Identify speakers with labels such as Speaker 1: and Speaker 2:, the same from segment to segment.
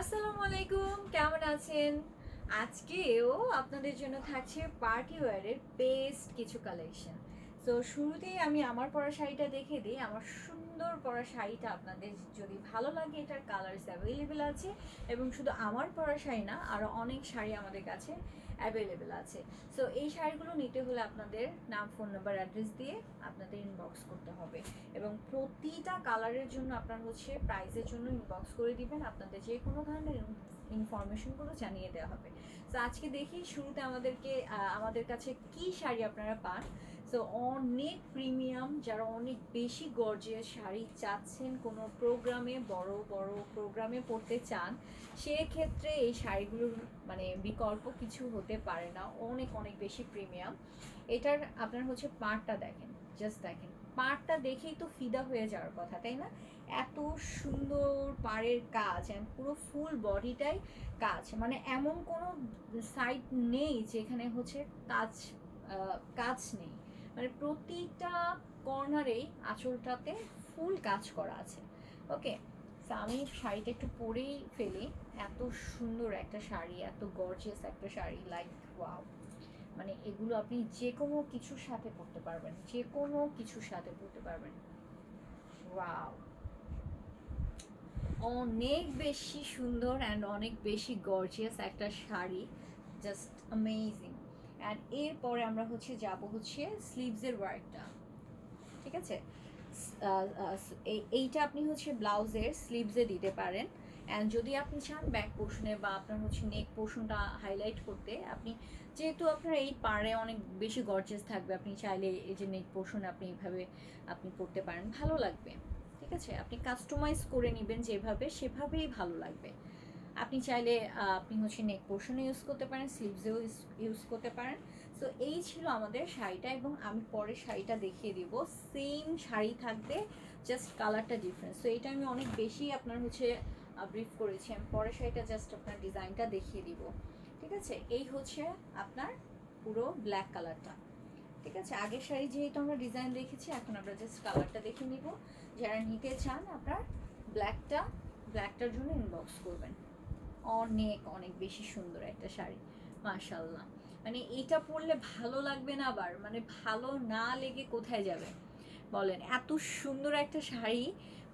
Speaker 1: আসসালামু আলাইকুম কেমন আছেন? আজকেও আপনাদের জন্য থাকছে পার্টি ওয়ারের বেস্ট কিছু কালেকশন তো শুরুতেই আমি আমার পরা শাড়িটা দেখে দিই, আমার সুন্দর পরা শাড়িটা আপনাদের যদি ভালো লাগে, এটার কালার্স অ্যাভেলেবেল আছে এবং শুধু আমার পরা শাড়ি না আরও অনেক শাড়ি আমাদের কাছে অ্যাভেলেবেল আছে। সো এই শাড়িগুলো নিতে হলে আপনাদের নাম ফোন নাম্বার অ্যাড্রেস দিয়ে আপনাদের ইনবক্স করতে হবে এবং প্রতিটা কালারের জন্য আপনার হচ্ছে প্রাইসের জন্য ইনবক্স করে দিবেন। আপনাদের যে কোনো ধরনের ইনফরমেশনগুলো জানিয়ে দেওয়া হবে। তো আজকে দেখি শুরুতে আমাদেরকে আমাদের কাছে কি শাড়ি আপনারা পান। সো অনেক প্রিমিয়াম যারা অনেক বেশি গর্জিয়াস শাড়ি চাচ্ছেন কোনো প্রোগ্রামে বড় বড় প্রোগ্রামে পড়তে চান, সেক্ষেত্রে এই শাড়িগুলোর মানে বিকল্প কিছু হতে পারে না। অনেক অনেক বেশি প্রিমিয়াম এটার, আপনার হচ্ছে পাড়টা দেখেন জাস্ট দেখেন। পাড়টা দেখেই তো ফিদা হয়ে যাওয়ার কথা, তাই না? এত সুন্দর পাড়ের কাজ পুরো ফুল বডিটাই কাজ। মানে এমন কোনো সাইড নেই যেখানে হচ্ছে কাজ কাজ নেই। মানে প্রতিটা কর্নারেই আঁচলটাতে ফুল কাজ করা আছে। ওকে আমি শাড়িটা একটু পরেই ফেলি। এত সুন্দর একটা শাড়ি, এত গর্জিয়াস একটা শাড়ি লাইক ওয়াও মানে এগুলো আপনি যে কোনো কিছুর সাথে পরতে পারবেন যে কোনো কিছুর সাথে পরতে পারবেন। ওয়াও অনেক বেশি সুন্দর অ্যান্ড অনেক বেশি গর্জিয়াস একটা শাড়ি। জাস্ট অ্যামেজিং অ্যান্ড এরপরে আমরা হচ্ছে যাব হচ্ছে স্লিভসের ওয়ার্কটা ঠিক আছে? এইটা আপনি হচ্ছে ব্লাউজের স্লিভসে দিতে পারেন। অ্যান্ড যদি আপনি চান ব্যাক পোর্শনে বা আপনার হচ্ছে নেক পোর্শনটা হাইলাইট করতে, আপনি যেহেতু আপনার এই পাড়ে অনেক বেশি গর্জেস থাকবে, আপনি চাইলে এই যে নেক পোর্শন আপনি এইভাবে আপনি পড়তে পারেন। ভালো লাগবে। ঠিক আছে? আপনি কাস্টমাইজ করে নেবেন যেভাবে, সেভাবেই ভালো লাগবে। আপনি চাইলে আপনি হচ্ছে নেক পোর্শনে ইউজ করতে পারেন স্লিভসেও ইউজ করতে পারেন। সো এই ছিল আমাদের শাড়িটা এবং আমি পরের শাড়িটা দেখিয়ে দিব। সেম শাড়ি থাকবে জাস্ট কালারটা ডিফারেন্স সো এটা আমি অনেক বেশি আপনার হচ্ছে ব্রিফ করেছি। আমি পরের শাড়িটা জাস্ট আপনার ডিজাইনটা দেখিয়ে দিব। ঠিক আছে? এই হচ্ছে আপনার পুরো ব্ল্যাক কালারটা ঠিক আছে? আগের শাড়ি যেহেতু আমরা ডিজাইন দেখেছি, এখন আমরা জাস্ট কালারটা দেখে নিব। যারা নিতে চান, আপনার ব্ল্যাকটা ব্ল্যাকটার জন্য ইনবক্স করবেন। অনেক অনেক বেশি সুন্দর একটা শাড়ি মাশাল্লাহ মানে এটা পরলে ভালো লাগবে না আবার মানে ভালো না লেগে কোথায় যাবে? বলেন, এত সুন্দর একটা শাড়ি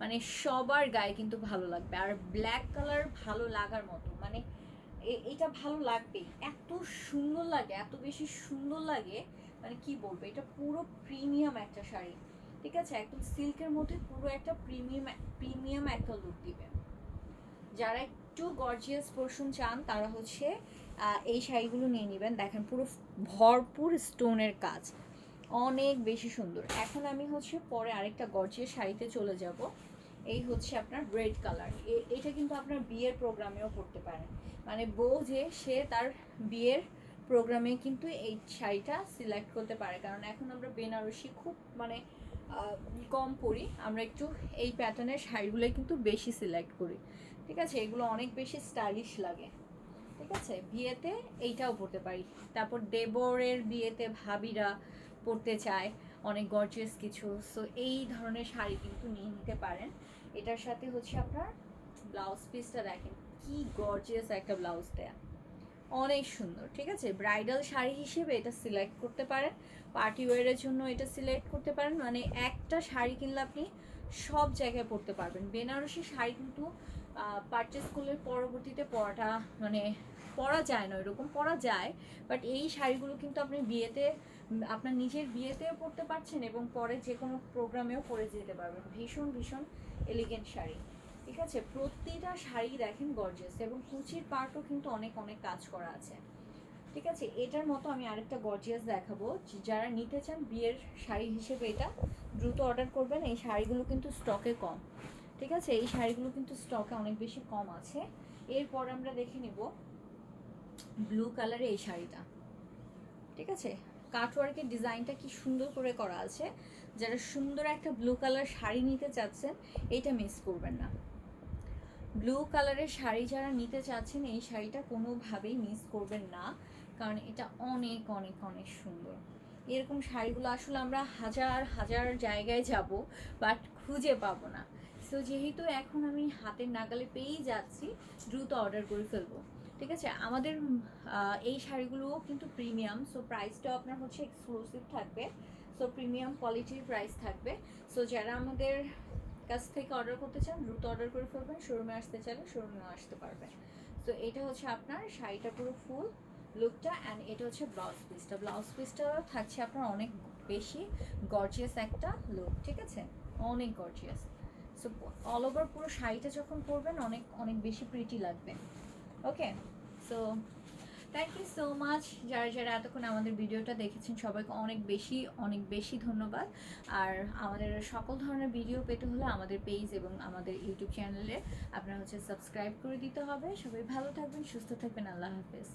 Speaker 1: মানে সবার গায়ে কিন্তু ভালো লাগবে। আর ব্ল্যাক কালার ভালো লাগার মতো মানে এটা ভালো লাগবেই। এত সুন্দর লাগে, এত বেশি সুন্দর লাগে মানে কি বলব, এটা পুরো প্রিমিয়াম একটা শাড়ি, ঠিক আছে? একদম সিল্কের মধ্যে পুরো একটা প্রিমিয়াম প্রিমিয়াম একটা লুক দিবে। যারা একটু গর্জিয়াস পোর্শন চান, তারা হচ্ছে এই শাড়িগুলো নিয়ে নেবেন। দেখেন, পুরো ভরপুর স্টোনের কাজ। অনেক বেশি সুন্দর। এখন আমি হচ্ছে পরে আরেকটা গর্জিয়াস শাড়িতে চলে যাব। এই হচ্ছে আপনার রেড কালার এটা কিন্তু আপনার বিয়ের প্রোগ্রামেও করতে পারেন। মানে বউ যে, সে তার বিয়ের প্রোগ্রামে কিন্তু এই শাড়িটা সিলেক্ট করতে পারে। কারণ এখন আমরা বেনারসি খুব মানে কম পরি। আমরা একটু এই প্যাটার্নের শাড়িগুলোই কিন্তু বেশি সিলেক্ট করি। ঠিক আছে? এগুলো অনেক বেশি স্টাইলিশ লাগে। ঠিক আছে? বিয়েতে এইটাও পরতে পারি। তারপর দেবরের বিয়েতে ভাবিরা পরতে চায়। অনেক গর্জিয়াস কিছু। সো এই ধরনের শাড়ি কিন্তু নিয়ে নিতে পারেন। এটার সাথে হচ্ছে আপনার ব্লাউজ পিসটা দেখেন, কি গর্জিয়াস একটা ব্লাউজ দেয়া। অনেক সুন্দর, ঠিক আছে? ব্রাইডাল শাড়ি হিসেবে এটা সিলেক্ট করতে পারেন পার্টি ওয়ারের জন্য এটা সিলেক্ট করতে পারেন মানে একটা শাড়ি কিনলে আপনি সব জায়গায় পরতে পারবেন। বেনারসি শাড়ি কিন্তু পারচেস করলে পরবর্তীতে পরাটা মানে পরা যায় না, ওইরকম পরা যায় বাট এই শাড়িগুলো কিন্তু আপনি বিয়েতে আপনার নিজের বিয়েতেও পরতে পারছেন এবং পরে যে কোনো প্রোগ্রামেও পরে যেতে পারবেন। ভীষণ ভীষণ এলিগেন্ট শাড়ি। ঠিক আছে? প্রতিটা শাড়ি দেখেন গর্জিয়াস এবং কুচির পার্টও কিন্তু অনেক অনেক কাজ করা আছে। ঠিক আছে? এটার মতো আমি আরেকটা গর্জিয়াস দেখাবো। যারা নিতে চান বিয়ের শাড়ি হিসেবে এটা, দ্রুত অর্ডার করবেন। এই শাড়িগুলো কিন্তু স্টকে কম। ঠিক আছে? এই শাড়িগুলো কিন্তু স্টকে অনেক বেশি কম আছে। এরপর আমরা দেখে নিব ব্লু কালারে এই শাড়িটা। ঠিক আছে? কাটওয়ার্কের ডিজাইনটা কি সুন্দর করে করা আছে। যারা সুন্দর একটা ব্লু কালার শাড়ি নিতে চাচ্ছেন এইটা মিস করবেন না। ব্লু কালারের শাড়ি যারা নিতে চাচ্ছেন, এই শাড়িটা কোনোভাবেই মিস করবেন না, কারণ এটা অনেক অনেক অনেক সুন্দর। এরকম শাড়িগুলো আসলে আমরা হাজার হাজার জায়গায় যাব বাট খুঁজে পাবো না। সো যেহেতু এখন আমি হাতের নাগালে পেয়েই যাচ্ছি, দ্রুত অর্ডার করে ফেলব। ঠিক আছে? আমাদের এই শাড়িগুলোও কিন্তু প্রিমিয়াম সো প্রাইসটাও আপনার হচ্ছে এক্সক্লুসিভ থাকবে। সো প্রিমিয়াম কোয়ালিটির প্রাইস থাকবে। সো যারা আমাদের কাছ থেকে অর্ডার করতে চান, দ্রুত অর্ডার করে ফেলবেন। শোরুমে আসতে চাইলে শোরুমেও আসতে পারবেন। তো এটা হচ্ছে আপনার শাড়িটা পুরো ফুল লুকটা অ্যান্ড এটা হচ্ছে ব্লাউজ পিসটা ব্লাউজ পিসটা থাকছে আপনার অনেক বেশি গর্জিয়াস একটা লুক ঠিক আছে? অনেক গর্জিয়াস সো অল ওভার পুরো শাড়িটা যখন পরবেন, অনেক অনেক বেশি প্রিটি লাগবে। Okay so thank you so much যারা যারা এতক্ষণ আমাদের ভিডিওটা দেখেছেন, সবাইকে অনেক বেশি অনেক বেশি ধন্যবাদ। আর আমাদের সকল ধরনের ভিডিও পেতে হলে আমাদের পেজ এবং আমাদের ইউটিউব চ্যানেলে আপনারা হচ্ছে সাবস্ক্রাইব করে দিতে হবে। সবাই ভালো থাকবেন, সুস্থ থাকবেন। আল্লাহ হাফেজ।